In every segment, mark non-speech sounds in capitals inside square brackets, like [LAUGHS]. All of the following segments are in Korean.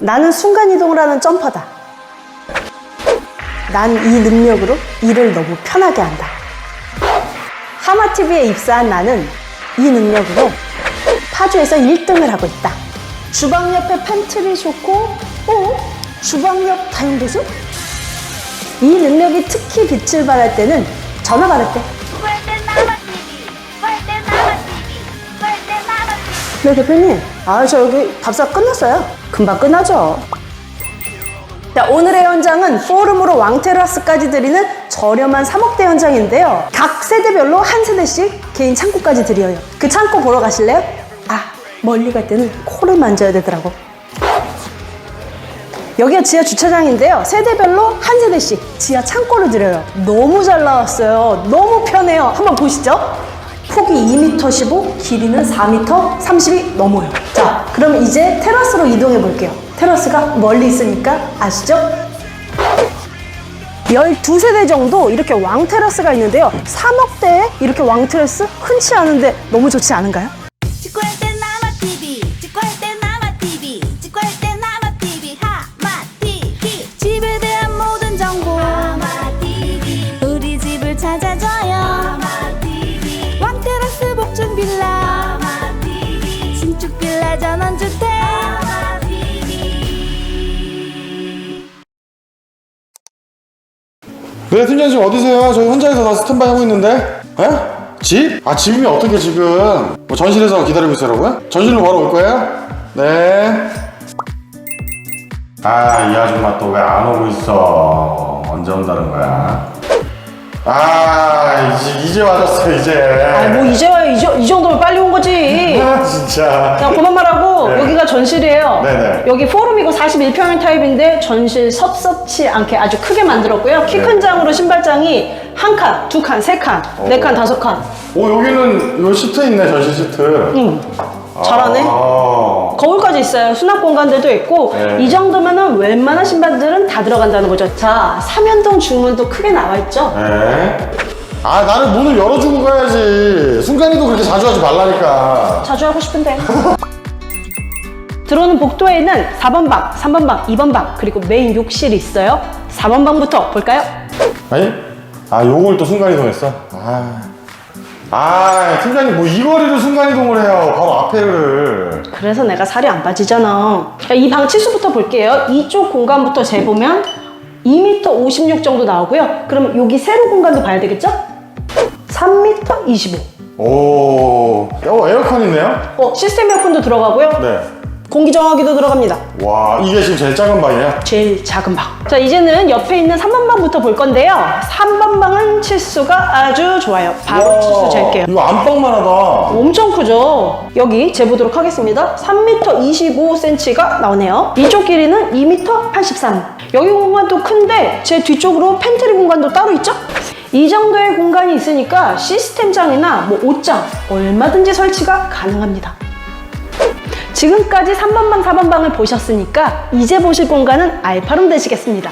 나는 순간이동을 하는 점퍼다. 난 이 능력으로 일을 너무 편하게 한다. 하마TV에 입사한 나는 이 능력으로 파주에서 1등을 하고 있다. 주방 옆에 팬트리 좋고, 어? 주방 옆 다용도수? 이 능력이 특히 빛을 발할 때는 전화 받을 때. 네, 대표님. 아, 저 여기 밥사 끝났어요. 금방 끝나죠. 자, 오늘의 현장은 포름으로 왕테라스까지 드리는 저렴한 3억대 현장인데요. 각 세대별로 한 세대씩 개인 창고까지 드려요. 그 창고 보러 가실래요? 아, 멀리 갈 때는 코를 만져야 되더라고. 여기가 지하 주차장인데요. 세대별로 한 세대씩 지하 창고를 드려요. 너무 잘 나왔어요. 너무 편해요. 한번 보시죠. 폭이 2m 15, 길이는 4m 30이 넘어요. 자, 그럼 이제 테라스로 이동해 볼게요. 테라스가 멀리 있으니까 아시죠? 12세대 정도 이렇게 왕 테라스가 있는데요. 3억대에 이렇게 왕 테라스 흔치 않은데 너무 좋지 않은가요? 네, 팀장님 어디세요? 저희 혼자서 다 스탠바이 하고 있는데. 에? 집? 아, 집이면 어떻게 지금? 뭐 전실에서 기다리고 있으라고요? 전실로 바로 올 거예요? 네. 아, 이 아줌마 또 왜 안 오고 있어? 언제 온다는 거야? 아, 이제, 이제 와줬어, 이제. 아, 뭐 이제 와요. 이, 정- 이 정도면 빨리 온 거지. 아, 진짜. 자, 그만 말하고 네. 여기가 전실이에요. 네네. 여기 포럼이고 41평형 타입인데 전실 섭섭치 않게 아주 크게 만들었고요. 키 큰 네. 장으로 신발장이 한 칸, 두 칸, 세 칸, 네 칸, 다섯 칸. 오, 여기는 요 시트 있네, 전실 시트. 응. 잘하네. 아, 거울까지 있어요. 수납 공간들도 있고 네. 이 정도면은 웬만한 신발들은 다 들어간다는 거죠. 자, 삼연동 중문도 크게 나와 있죠. 네. 아, 나는 문을 열어주고 가야지. 순간이도 그렇게 자주 하지 말라니까. 자주 하고 싶은데. [LAUGHS] 들어오는 복도에는 4번 방, 3번 방, 2번 방, 그리고 메인 욕실이 있어요. 4번 방부터 볼까요? 아니? 아, 요걸 또 순간이동했어? 아. 아, 팀장님, 뭐 이 거리를 순간이동을 해요. 바로 앞에를. 그래서 내가 살이 안 빠지잖아. 이방 치수부터 볼게요. 이쪽 공간부터 재보면 2m 56 정도 나오고요. 그럼 여기 세로 공간도 봐야 되겠죠? 3m 25. 오. 어, 에어컨 있네요? 어, 시스템 에어컨도 들어가고요. 네. 공기 정화기도 들어갑니다. 와, 이게 지금 제일 작은 방이에요? 제일 작은 방. 자, 이제는 옆에 있는 3번 방부터 볼 건데요. 3번 방은 치수가 아주 좋아요. 바로 와, 치수 잴게요. 이거 안방만 하다. 엄청 크죠? 여기 재보도록 하겠습니다. 3m 25cm가 나오네요. 이쪽 길이는 2m 83. 여기 공간도 큰데 제 뒤쪽으로 팬트리 공간도 따로 있죠? 이 정도의 공간이 있으니까 시스템장이나 뭐 옷장 얼마든지 설치가 가능합니다. 지금까지 3번 방, 4번 방을 보셨으니까 이제 보실 공간은 알파룸 되시겠습니다.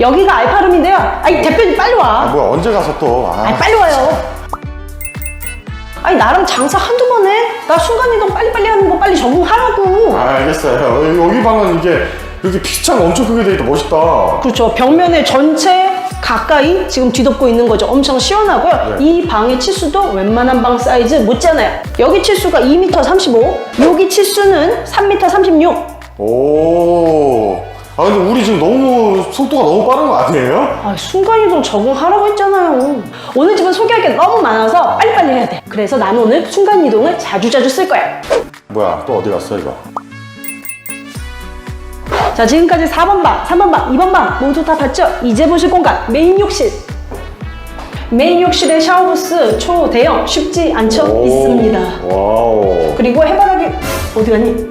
여기가 알파룸인데요. 아이 대표님 빨리 와. 아, 뭐야, 언제 가서 또. 아. 아니 빨리 와요. 아니 나랑 장사 한두 번 해? 나 순간이동 빨리빨리 하는 거 빨리 적응하라고. 아, 알겠어요. 여기, 여기 방은 이게, 이렇게 피창 엄청 크게 돼 있다. 멋있다. 그렇죠. 벽면에 전체 가까이 지금 뒤덮고 있는 거죠. 엄청 시원하고요. 네. 이 방의 치수도 웬만한 방 사이즈 못지않아요. 여기 치수가 2m 35, 여기 치수는 3m 36. 오. 아, 근데 우리 지금 너무, 속도가 너무 빠른 거 아니에요? 아, 순간이동 적응하라고 했잖아요. 오늘 집은 소개할 게 너무 많아서 빨리빨리 해야 돼. 그래서 나는 오늘 순간이동을 자주자주 쓸 거야. 뭐야, 또 어디 갔어, 이거? 자, 지금까지 4번 방, 3번 방, 2번 방 모두 다 봤죠? 이제 보실 공간, 메인 욕실. 메인 욕실에 샤워부스 초대형 쉽지 않죠? 오, 있습니다. 와우. 그리고 해바라기 어디 갔니?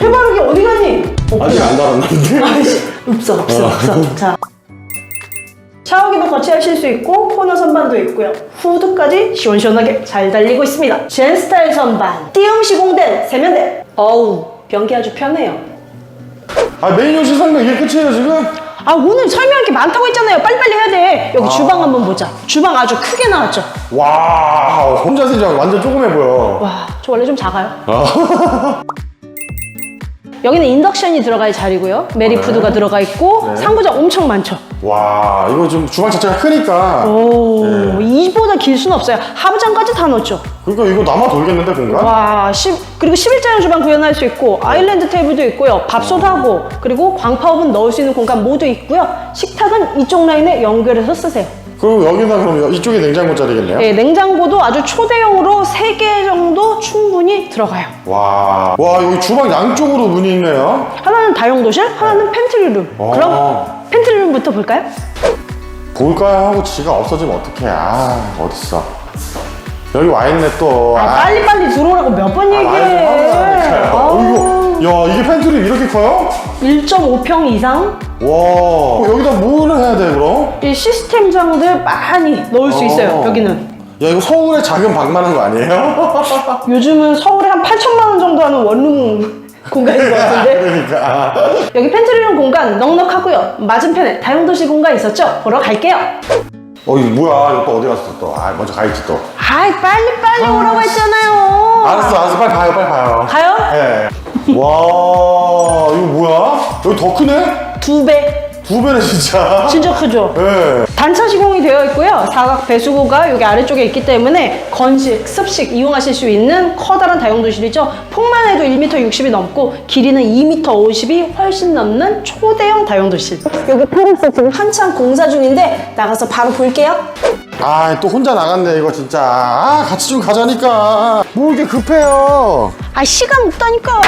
해바라기 어디 갔니? 어, 아직 안 달았는데? 아이씨, 없어, 없어, 없어. 자. 샤워기도 거치하실 수 있고 코너 선반도 있고요. 후드까지 시원시원하게 잘 달리고 있습니다. 젠 스타일 선반, 띄움 시공된 세면대. 어우, 변기 아주 편해요. 아, 메인 욕실 설명 이게 끝이에요, 지금? 아 오늘 설명할 게 많다고 했잖아요 빨리빨리 해야 돼 여기 주방 한번 보자 주방 아주 크게 나왔죠 와, 혼자 생각 완전 조그매 보여. 와 저 원래 좀 작아요 [LAUGHS] 여기는 인덕션이 들어갈 자리고요. 메리푸드가 들어가 있고 네. 상부장 엄청 많죠. 와 이거 좀 주방 자체가 크니까 오, 네. 이보다 길 수는 없어요. 하부장까지 다 넣었죠. 그러니까 이거 남아 돌겠는데 공간? 와, 10, 그리고 11자형 주방 구현할 수 있고 아일랜드 테이블도 있고요. 밥솥하고 그리고 광파오븐 넣을 수 있는 공간 모두 있고요. 식탁은 이쪽 라인에 연결해서 쓰세요. 그럼 여기다 그럼 이쪽에 냉장고 자리겠네요? 예, 냉장고도 아주 초대형으로 3개 정도 충분히 들어가요. 와, 와 여기 주방 양쪽으로 문이 있네요. 하나는 다용도실, 하나는 팬트리룸. 어. 그럼 팬트리룸부터 볼까요? 볼까요 하고 지가 없어지면 어떡해? 아 어딨어? 여기 와 있네 또. 아, 빨리빨리 들어오라고 몇번 얘기해. 어, 아우, 이거, 야 이게 팬트리 이렇게 커요? 1.5평 이상 와, 여기다 뭘 해야 돼 그럼? 이 시스템장들 많이 넣을 수 있어요. 어. 여기는. 야 이거 서울의 작은 방만 한 거 아니에요? [LAUGHS] 요즘은 서울에 한 8천만 원 정도 하는 원룸 공간인 것 같은데 그러니까. 여기 팬트리룸 공간 넉넉하고요 맞은편에 다용도실 공간 있었죠? 보러 갈게요 어 이거 뭐야? 이거 또 어디 갔어 또? 아 먼저 가있지 또. 아이 빨리 빨리 오라고 했잖아요 알았어, 알았어, 빨리 가요, 빨리 가요. 가요? 예. 와, 이거 뭐야? 여기 더 크네? 두배 두 배네 진짜. 진짜 크죠? 예. 단차 시공이 되어 있고요 사각 배수구가 여기 아래쪽에 있기 때문에 건식, 습식 이용하실 수 있는 커다란 다용도실이죠 폭만 해도 1m 60이 넘고 길이는 2m 50이 훨씬 넘는 초대형 다용도실 여기 페리스 지금 한참 공사 중인데 나가서 바로 볼게요 아, 또 혼자 나갔네, 이거 진짜. 아, 같이 좀 가자니까. 뭐 이렇게 급해요. 아 시간 없다니까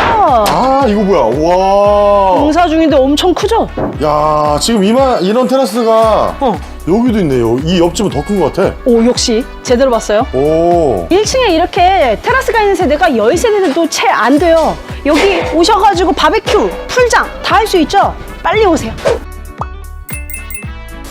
아, 이거 뭐야. 와. 공사 중인데 엄청 크죠? 야, 지금 이마, 이런 테라스가 어. 여기도 있네요. 이 옆집은 더 큰 것 같아. 오 역시 제대로 봤어요 오. 1층에 이렇게 테라스가 있는 세대가 10세대도 채 안 돼요 여기 오셔가지고 바베큐, 풀장 다 할 수 있죠? 빨리 오세요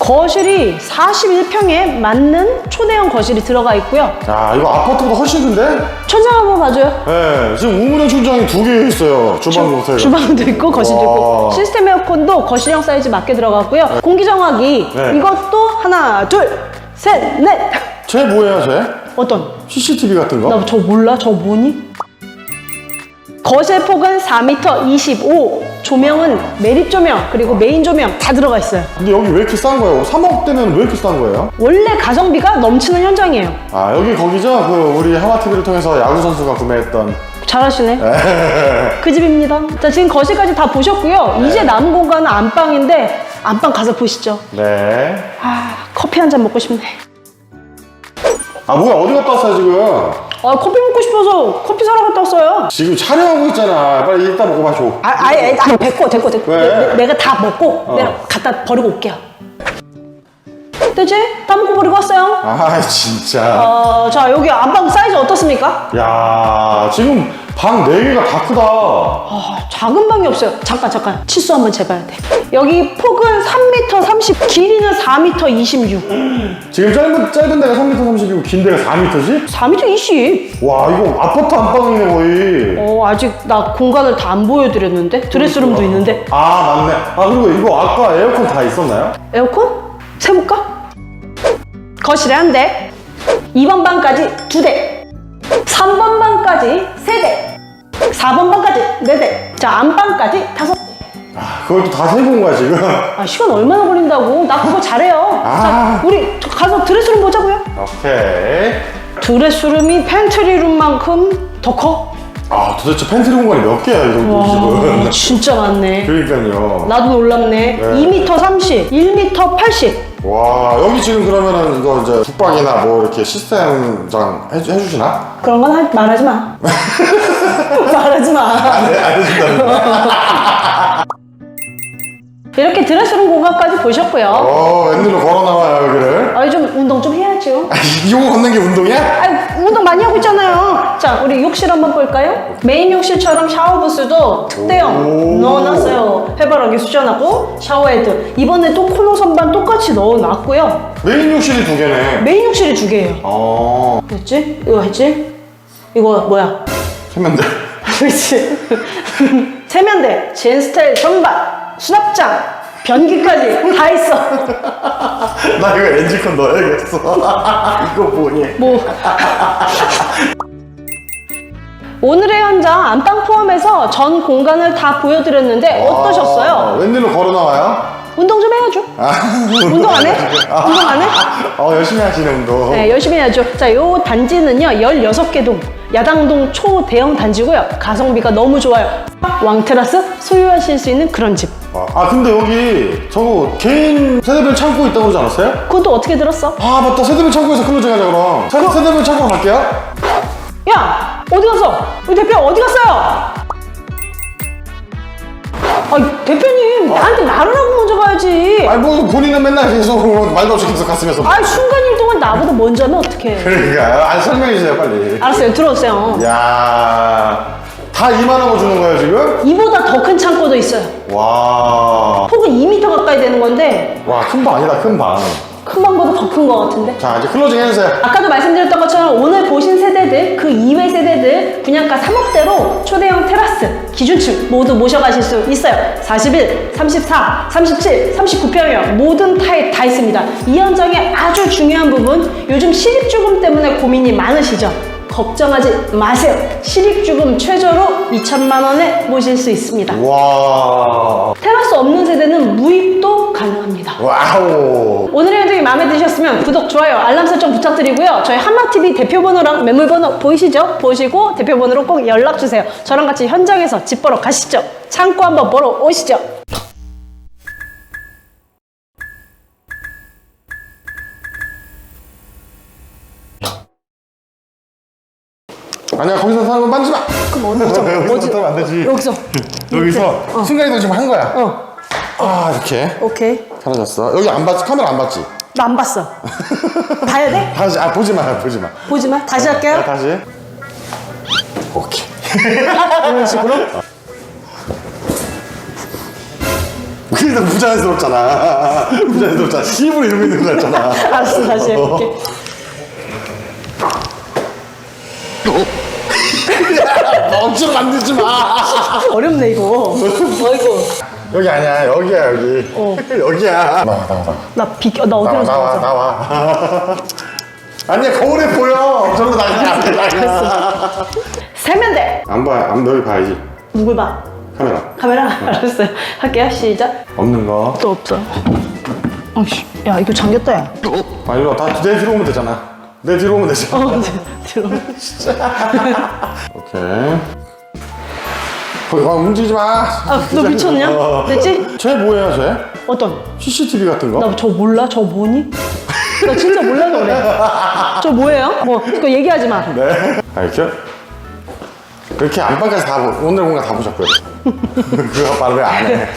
거실이 41평에 맞는 초대형 거실이 들어가 있고요 야, 이거 아파트보다 훨씬 큰데? 천장 한번 봐줘요 네, 지금 우물형 천장이 두 개 있어요. 주방 보세요. 주방도 있고 거실도 있고 와. 시스템 에어컨도 거실형 사이즈 맞게 들어가고요 공기 정화기 네. 이것도 하나 둘 셋 넷 쟤 뭐예요, 쟤? 어떤? CCTV 같은 거? 나 저 몰라? 저 뭐니? 거실 폭은 4m 25 조명은 매립 조명 그리고 메인 조명 다 들어가 있어요. 근데 여기 왜 이렇게 싼 거예요? 3억대면 왜 이렇게 싼 거예요? 원래 가성비가 넘치는 현장이에요. 아, 여기 거기죠? 그 우리 하마TV를 통해서 야구 선수가 구매했던. 잘하시네. 그 집입니다. 자 지금 거실까지 다 보셨고요. 이제 남은 공간은 안방인데 안방 가서 보시죠. 네. 아 커피 한 잔 먹고 싶네. 아, 뭐야, 어디 갔다 왔어요, 지금? 아 커피 먹고 싶어서 커피 사러 갔다 왔어요 지금 촬영하고 있잖아. 빨리 이따 먹어봐, 줘. 아, 아예 아니 됐고 됐고 됐고 왜? 내, 내가 다 먹고 어. 내가 갖다 버리고 올게요 되지? 다 먹고 버리고 왔어요 아, 진짜. 어, 자 여기 안방 사이즈 어떻습니까? 야, 지금 방 4개가 다 크다. 아, 작은 방이 없어요 잠깐 잠깐 치수 한번 재봐야 돼 여기 폭은 3m 30 길이는 4m 26 지금 짧은, 짧은 데가 3m 30이고 긴 데가 4m지? 4m 20 와, 이거 아파트 안방이네, 거의. 어, 아직 나 공간을 다 안 보여드렸는데 드레스룸도 있는데 아, 맞네. 아, 그리고 이거 아까 에어컨 다 있었나요? 에어컨? 세볼까? 거실에 한 대, 2번 방까지 두 대, 3번 방까지 세 대, 4번 방까지 네 대, 자 안방까지 다섯 대. 그걸 또 다 세본 거야, 지금. 아 시간 얼마나 걸린다고? 나 그거 잘해요. 아. 자 우리 가서 드레스룸 보자고요. 오케이. 드레스룸이 팬트리룸만큼 더 커? 아, 도대체 팬트리 공간이 몇 개야, 이 정도 와 집은. 진짜 많네. 그러니까요. 나도 놀랍네. 2m 30, 1m 80. 와, 여기 지금 그러면은 이거 이제 북박이나 뭐 이렇게 시스템장 해, 해주시나? 그런 건 하- 말하지 마. [LAUGHS] [LAUGHS] 말하지 마. 안, 해, 안 해준다는 [LAUGHS] 이렇게 드레스룸 공간까지 보셨고요. 어, 웬일로 걸어 나와요, 여기를. 아니 좀 운동 좀 해야죠. 이거 걷는 게 운동이야? 아니 운동 많이 하고 있잖아요. 자 우리 욕실 한번 볼까요? 메인 욕실처럼 샤워 부스도 특대형 오. 넣어놨어요. 해바라기 수전하고 샤워헤드. 이번에 또 코너 선반 똑같이 넣어놨고요. 메인 욕실이 두 개네. 메인 욕실이 두 개예요. 어, 됐지? 이거 했지? 이거 뭐야? 세면대. [LAUGHS] 그렇지. [LAUGHS] 세면대, 젠스타일 선반, 수납장, 변기까지 다 있어. [LAUGHS] 나 이거 엔지컨 넣어야겠어. [LAUGHS] 이거 뭐니? 뭐 오늘의 현장 안방 포함해서 전 공간을 다 보여드렸는데 아, 어떠셨어요? 웬일로 걸어 나와요? 운동 좀 해야죠. [LAUGHS] 아, 운동 안 해? 운동 안 해? 어, 열심히 하시네, 운동. 네, 열심히 해야죠. 자, 요 단지는요, 16개 동, 야당동 초대형 단지고요. 가성비가 너무 좋아요. 왕 테라스 소유하실 수 있는 그런 집. 아, 아, 근데 여기 저거 개인 세대별 창고 있다고 그러지 않았어요? 그건 또 어떻게 들었어? 아, 맞다. 세대별 창고에서 클로징 하자, 그럼. 세, 세대별 창고로 갈게요. 야! 어디 갔어? 우리 대표 어디 갔어요? 아, 대표님, 나한테 말을 하고 먼저 가야지. 아니, 뭐, 본인은 맨날 계속 말도 없이 계속 갔으면서. 아, 순간일 동안 나보다 먼저 하면 어떡해. 그러니까. 아, 설명해 주세요, 빨리. 알았어요, 들어오세요. 야 다 2만원 주는 거예요, 지금? 이보다 더 큰 창고도 있어요. 와. 폭은 2m 가까이 되는 건데, 와, 큰 방 아니다, 큰 방. 큰 방보다 더 큰 것 같은데? 자, 이제 클로징 해주세요. 아까도 말씀드렸던 것처럼 오늘 보신 세대들, 그 이외 세대들 분양가 3억대로 초대형 테라스 기준층 모두 모셔가실 수 있어요. 41, 34, 37, 39평형 모든 타입 다 있습니다. 이 현장의 아주 중요한 부분, 요즘 실입주금 때문에 고민이 많으시죠? 걱정하지 마세요. 실입주금 최저로 2천만 원에 모실 수 있습니다. 와. 테라스 없는 세대는 무입도 가능합니다. 와우. 오늘의 영상이 마음에 드셨으면 구독, 좋아요, 알람 설정 부탁드리고요. 저희 한마TV 대표번호랑 매물번호 보이시죠? 보시고 대표번호로 꼭 연락주세요. 저랑 같이 현장에서 집 보러 가시죠. 창고 한번 보러 오시죠. 아니야, 거기서 사는 건 만지마! 그럼 어디서? 여기서 어디- 하면 안 되지. 여기서. 여기서 순간이동 지금 한 거야. 어, 아, 이렇게. 오케이. 사라졌어. 여기 안 봤지? 카메라 안 봤지? 나 안 봤어. [LAUGHS] 봐야 돼? 다시, 아, 보지 마, 보지 마. 보지 마. 다시 자, 할게요. 다시. 오케이. [LAUGHS] 이런 식으로. [LAUGHS] 그래도 부자연스럽잖아. 부자연스럽잖아. 힘으로 이러고 있는 거였잖아. 알았어, 다시 해볼게. 억지로 만들지 마. [LAUGHS] 어렵네, 이거. 어이구. 여기 아니야, 여기야, 여기. 어. [LAUGHS] 여기야. 나와, 나와. 나 비켜, 나 나와, 어디로 나와, 가자. 나와. [LAUGHS] 아니야, 거울에 보여. 저로 나가, 나가. 세면대. 안 봐, 안, 너 여기 봐야지. 누굴 봐? 카메라. 카메라? 알았어요. 할게요. 시작. 없는 거. 또 없어. 아씨, 야 이거 잠겼다 야. 아, 일로 와. 다, 내 뒤로 오면 되잖아. 내 뒤로 오면 되잖아. 어, 들어. 오케이. 거기 와, 움직이지 마. 아, 너 미쳤냐? 어. 됐지? 쟤 뭐예요, 쟤? 어떤? CCTV 같은 거? 나 저 몰라? 저 뭐니? 나 진짜 몰라서 그래. 저 뭐예요? 뭐, 그거 얘기하지 마. 네. 알죠? 그렇게 안방까지 다, 보- 오늘 공간 다 보셨고요. [LAUGHS] 그거 바로 왜 안 해?